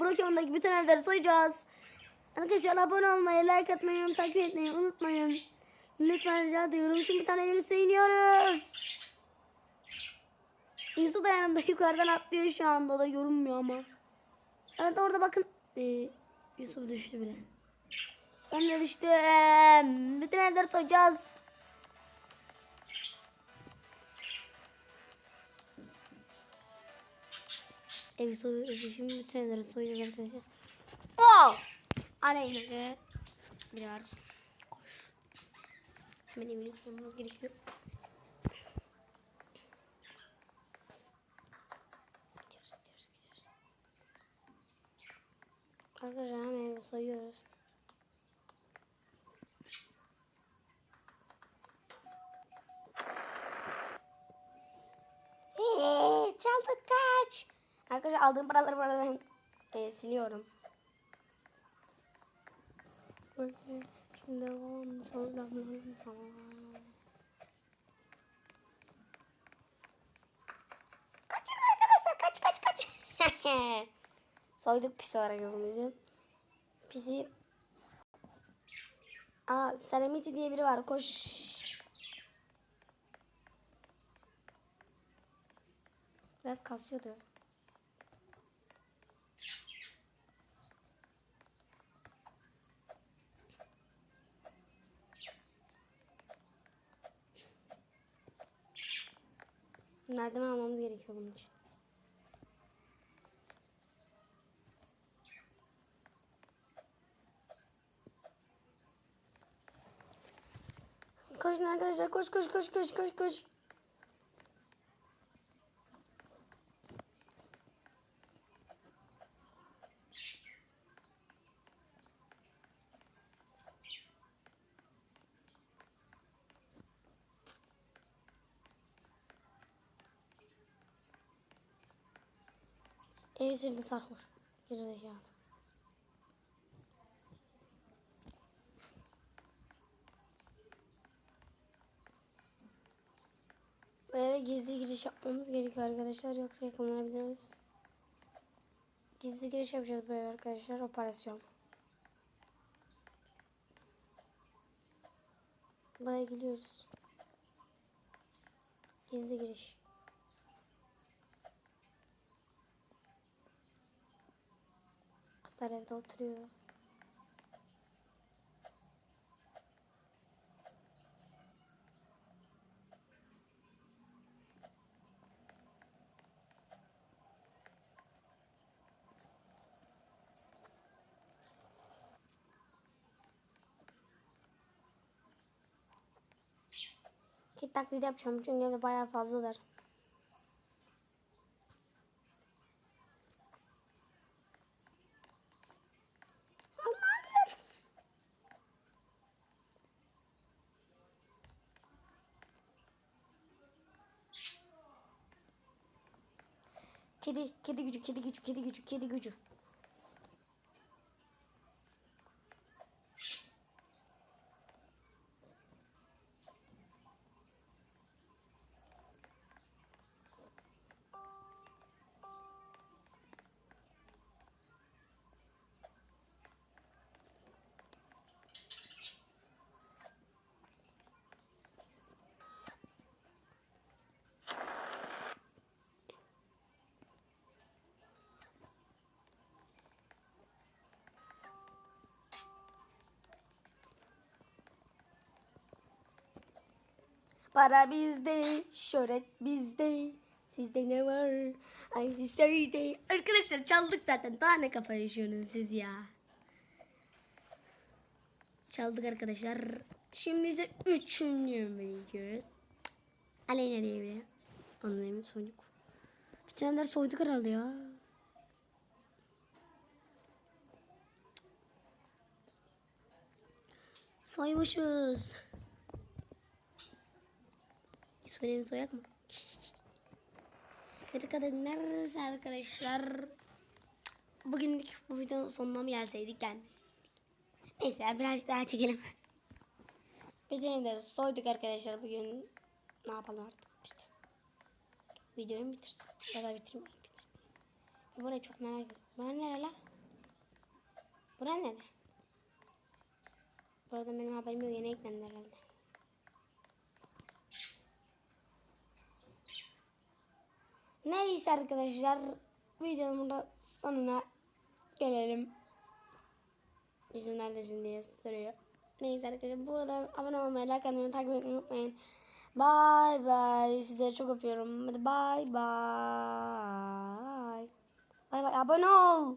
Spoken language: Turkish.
Brokeman'daki bütün evleri soyacağız. Arkadaşlar abone olmayı, like atmayı, takip etmeyi unutmayın. Lütfen rica ediyorum. Şimdi bir tane virüse iniyoruz. Yusuf da yanımda yukarıdan atlıyor şu anda da görünmüyor ama. Evet orada bakın. Ee, Yusuf düştü bile. Ben de düştüm. Bütün evleri soyacağız. Evi soyuyoruz. Şimdi bütün evleri soyacağız arkadaşlar. Oh! Aleyna biri var. Koş. Hemen evini soymamız gerekiyor. Gidiyoruz, gidiyoruz, gidiyoruz. Arkadaşlar hemen evi soyuyoruz. Arkadaşlar aldığım paraları bu arada ben e, siliyorum. Böyle şimdi devam sonra sonra. Kaçın arkadaşlar kaç kaç kaç. Soyduk pis olarak evimizi. Pisi. Aa Selamiti diye biri var koş. Biraz kasıyordu. Merdiven almamız gerekiyor bunun için. Koşun arkadaşlar koş koş koş koş koş koş. Evi sildi sarhoş. Gerizekalı. Eve gizli giriş yapmamız gerekiyor arkadaşlar. Yoksa yakalanabiliriz. Gizli giriş yapacağız eve arkadaşlar. Operasyon. Buraya gidiyoruz. Gizli giriş. Kızlar evde oturuyor. Kit taklidi yapacağım çünkü evde bayağı fazladır. Kedi, kedi gücü, kedi gücü, kedi gücü, kedi gücü. Para bizde, şöhret bizde. Sizde ne var? Haydi söyle. Arkadaşlar çaldık zaten. Daha ne kafa yaşıyorsunuz siz ya? Çaldık arkadaşlar. Şimdi ise üçüncü bölümü gidiyoruz. Aleyna diye biri. Anlayayım soyduk. Bir tane de soyduk herhalde ya. Soymuşuz. Yusuf'un soyak mı? Dikkat arkadaşlar. Bugünlük bu videonun sonuna mı gelseydik gelmeseydik. Neyse birazcık daha çekelim. Evleri soyduk arkadaşlar bugün. Ne yapalım artık işte. Videoyu mu bitirsek? Ya da bitirmeyelim. bitirmeyelim. Burayı çok merak ediyorum. Bura nere la? Bura nere? Burada benim haberim yok. Yeni eklendi herhalde. Neyse arkadaşlar. Videonun da sonuna gelelim. Yüzüm neredesin diye soruyor. Neyse arkadaşlar. Bu arada abone olmayı, like atmayı, takip etmeyi unutmayın. Bye bye. Sizleri çok öpüyorum. Hadi bye bye. Bye bye. Abone ol.